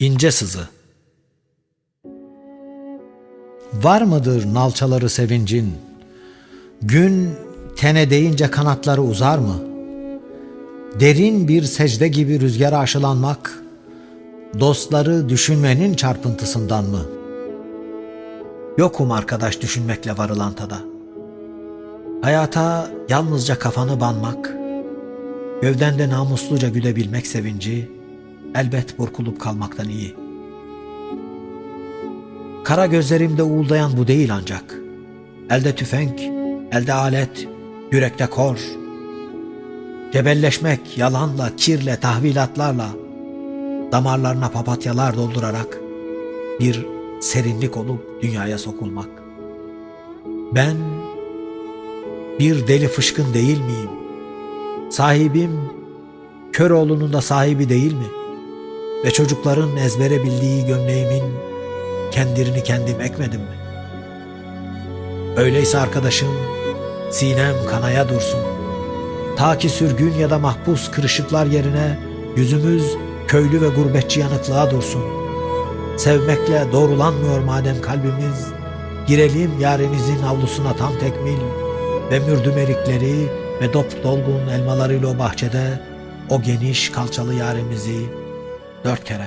İnce sızı Var mıdır nalçaları sevincin? Gün tene değince kanatları uzar mı? Derin bir secde gibi rüzgara aşılanmak, dostları düşünmenin çarpıntısından mı? Yokum arkadaş düşünmekle varılan tada. Hayata yalnızca kafanı banmak, gövdende namusluca gülebilmek sevinci, elbet burkulup kalmaktan iyi. Kara gözlerimde uğuldayan bu değil ancak. Elde tüfek, elde alet, yürekte kor. Cebelleşmek yalanla, kirle, tahvilatlarla, damarlarına papatyalar doldurarak bir serinlik olup dünyaya sokulmak. Ben bir deli fışkın değil miyim? Sahibim Köroğlu'nun da sahibi değil mi? Ve çocukların ezbere bildiği gömleğimin kendirini kendim ekmedim mi? Öyleyse arkadaşım sinem kanaya dursun. Ta ki sürgün ya da mahpus kırışıklar yerine yüzümüz köylü ve gurbetçi yanıklığa dursun. Sevmekle doğrulanmıyor madem kalbimiz, girelim yarenizin avlusuna tam tekmil ve mürdüm erikleri ve dop dolgun elmalarıyla o bahçede o geniş kalçalı yaremizi dört kere